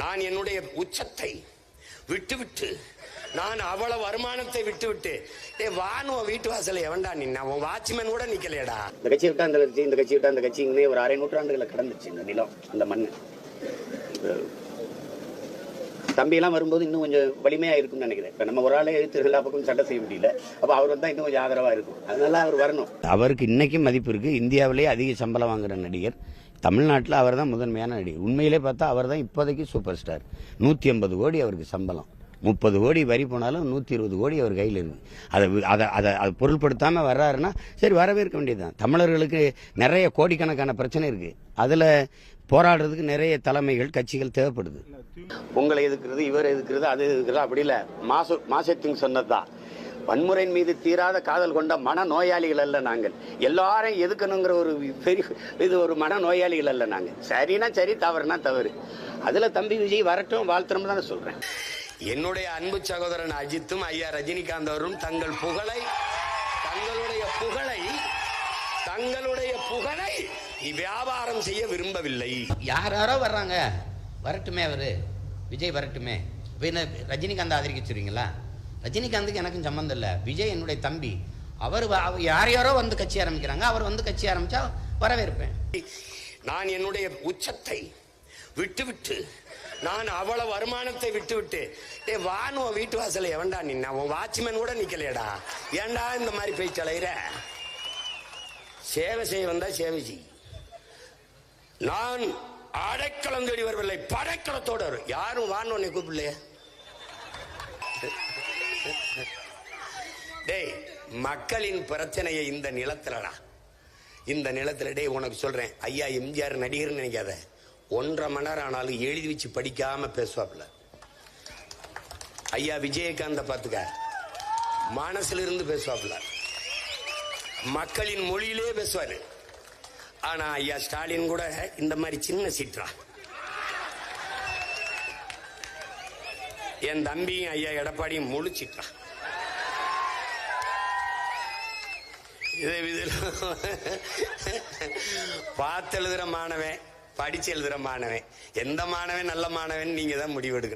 நான் என்னுடைய உச்சத்தை விட்டுவிட்டு நான் அவ்வளவு வருமானத்தை விட்டுவிட்டு ஏ வானுவ வீட்டு வாசல்ல எவன்டா நின்னா? உன் வாட்ச்மேன் கூட நிக்கலையடா. இந்த கட்சி விட்டா அந்த கட்சி இந்த கட்சி விட்டா அந்த கட்சிங்கன்னே ஒரு அரை நூற்றாண்டுகளை கடந்துச்சு இந்த நிலம் அந்த மண். தம்பியெல்லாம் வரும்போது இன்னும் கொஞ்சம் வலிமையா இருக்கும்னு நினைக்கிறேன். இப்ப நம்ம ஒரு ஆளே எழுத்து எல்லா பக்கமும் சட்டை செய்ய முடியல. அப்ப அவர் வந்தா இன்னும் கொஞ்சம் ஆதரவா இருக்கும். அதனால அவர் வரணும். அவருக்கு இன்னைக்கும் மதிப்பு இருக்கு. இந்தியாவிலேயே அதிக சம்பளம் வாங்குற நடிகர். தமிழ்நாட்டில் அவர் தான் முதன்மையான நடிகர். உண்மையிலே பார்த்தா அவர் தான் இப்போதைக்கு சூப்பர் ஸ்டார் நூற்றி ஐம்பது கோடி அவருக்கு சம்பளம். முப்பது கோடி வரி போனாலும் நூற்றி இருபது கோடி அவர் கையில் இருக்கு. அதை அதை அதை அதை பொருள்படுத்தாமல் வர்றாருன்னா சரி வரவேற்க வேண்டியதுதான். தமிழர்களுக்கு நிறைய கோடிக்கணக்கான பிரச்சனை இருக்குது அதில் போராடுறதுக்கு நிறைய தலைமைகள் கட்சிகள் தேவைப்படுது. உங்களை எதுக்குறது இவர் எதுக்குறது அது எதுக்குறது அப்படி இல்லை. மாசு மாசத்திங் சொன்னதுதான். வன்முறையின் மீது தீராத காதல் கொண்ட மன நோயாளிகள் அல்ல நாங்கள். எல்லாரையும் எதுக்கணுங்கிற ஒரு பெரிய இது ஒரு மன நோயாளிகள் அல்ல நாங்கள். சரினா சரி தவறுனா தவறு. அதில் தம்பி விஜய் வரட்டும் வாழ்த்துறோம் தானே சொல்கிறேன் என்னுடைய அன்பு சகோதரன் அஜித்தும் ஐயா ரஜினிகாந்த் அவரும் தங்கள் புகழை தங்களுடைய புகழை தங்களுடைய புகழை வியாபாரம் செய்ய விரும்பவில்லை. யார் யாரோ வர்றாங்க. வரட்டுமே அவரு. விஜய் வரட்டுமே. ரஜினிகாந்த் ஆதரிக்க சொல்றீங்களா? ரஜினிகாந்துக்கு எனக்கும் சம்மந்தம் இல்லை. விஜய் என்னுடைய தம்பி. அவர் அவர் யார் யாரோ வந்து கட்சி ஆரம்பிக்கிறாங்க. அவர் வந்து கட்சி ஆரம்பிச்சா வரவேற்பேன். நான் என்னுடைய உச்சத்தை விட்டுவிட்டு நான் அவ்வளவு வருமானத்தை விட்டுவிட்டு ஏ வானு வீட்டு வாசல எவன்டா நின்ன? உன் வாட்ச்மேன் கூட நிக்கலையடா. ஏண்டா இந்த மாதிரி போய் தலையிற சேவை செய்ய வந்தா சேவை செய். நான் அடைக்கலம் தேடி வரவில்லை படைக்கலத்தோடு யாரும் வான்னு உன்னை கூப்பிடலையே? டேய் மக்களின் பிரச்சனையை இந்த நிலத்துலடா. இந்த நிலத்துல டேய் உனக்கு சொல்றேன். ஐயா எம்ஜிஆர் நடிகர்னு நினைக்காத. ஒன்றரை மணி நேரம் ஆனாலும் எழுதி வச்சு படிக்காம பேசுவாப்ல ஐயா விஜயகாந்த பாத்துக்க மனசுல இருந்து பேசுவாப்ல மக்களின் மொழியிலே பேசுவாரு. ஆனா ஐயா ஸ்டாலின் கூட இந்த மாதிரி சின்ன சீட்டா என் தம்பியும் ஐயா எடப்பாடியும் முழிச்சிட்டான். இதை இது இதில் பார்த்து எழுதுற மாணவன் படிச்சு எழுதுற மாணவன். எந்த மாணவன் நல்ல மாணவன் நீங்க தான் முடிவெடுக்கணும்.